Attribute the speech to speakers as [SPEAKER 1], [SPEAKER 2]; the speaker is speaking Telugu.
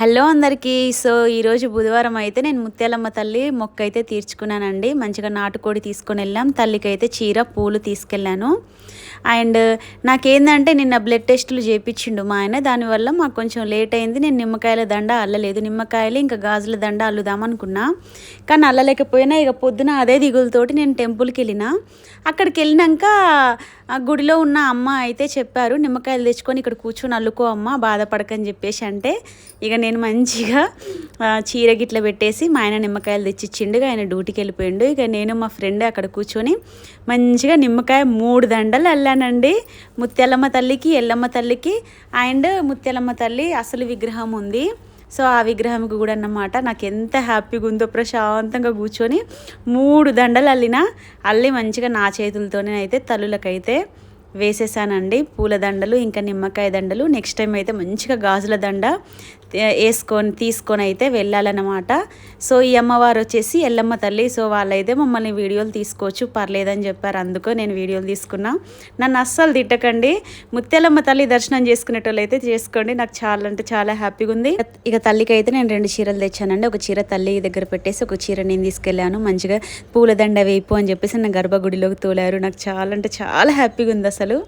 [SPEAKER 1] హలో అందరికీ. సో ఈరోజు బుధవారం అయితే నేను ముత్యాలమ్మ తల్లి మొక్క అయితే తీర్చుకున్నానండి. మంచిగా నాటుకోడి తీసుకొని వెళ్ళాం. తల్లికి అయితే చీర పూలు తీసుకెళ్ళాను. అండ్ నాకేందంటే నిన్న బ్లడ్ టెస్టులు చేయించిండు మా ఆయన. దానివల్ల మాకు కొంచెం లేట్ అయింది. నేను నిమ్మకాయల దండ అల్లలేదు. నిమ్మకాయలు ఇంకా గాజుల దండ అల్లుదామనుకున్నా కానీ అల్లలేకపోయినా ఇక పొద్దున అదే దిగులతోటి నేను టెంపుల్కి వెళ్ళిన. అక్కడికి వెళ్ళినాక ఆ గుడిలో ఉన్న అమ్మ అయితే చెప్పారు నిమ్మకాయలు తెచ్చుకొని ఇక్కడ కూర్చొని అల్లుకో అమ్మ బాధపడకని చెప్పేసి. అంటే ఇక నేను మంచిగా చీర గిట్ల పెట్టేసి మా ఆయన నిమ్మకాయలు తెచ్చిచ్చిండు ఆయన డ్యూటీకి వెళ్ళిపోయిండు. ఇక నేను మా ఫ్రెండ్ అక్కడ కూర్చొని మంచిగా నిమ్మకాయ మూడు దండలు అల్లానండి. ముత్యాలమ్మ తల్లికి ఎల్లమ్మ తల్లికి అండ్ ముత్యాలమ్మ తల్లి అసలు విగ్రహం ఉంది. సో ఆ విగ్రహంకి కూడా అన్నమాట. నాకు ఎంత హ్యాపీగా ఉందో ప్రశాంతంగా కూర్చొని మూడు దండలు అల్లిన అల్లి మంచిగా నా చేతులతోనే అయితే తల్లులకైతే వేసేసానండి. పూల దండలు ఇంకా నిమ్మకాయ దండలు. నెక్స్ట్ టైం అయితే మంచిగా గాజుల దండ వేసుకొని తీసుకొని అయితే వెళ్ళాలన్నమాట. సో ఈ అమ్మవారు వచ్చేసి ఎల్లమ్మ తల్లి సో వాళ్ళైతే మమ్మల్ని వీడియోలు తీసుకోవచ్చు పర్లేదని చెప్పారు. అందుకో నేను వీడియోలు తీసుకున్నా. నన్ను అస్సలు తిట్టకండి. ముత్యాలమ్మ తల్లి దర్శనం చేసుకునేటోళ్ళు అయితే చేసుకోండి. నాకు చాలా అంటే చాలా హ్యాపీగా ఉంది. ఇక తల్లికి అయితే నేను రెండు చీరలు తెచ్చానండి. ఒక చీర తల్లి దగ్గర పెట్టేసి ఒక చీర నేను తీసుకెళ్ళాను. మంచిగా పూలదండ వేపు అని చెప్పేసి నా గర్భగుడిలోకి తోలారు. నాకు చాలా అంటే చాలా హ్యాపీగా ఉంది అసలు.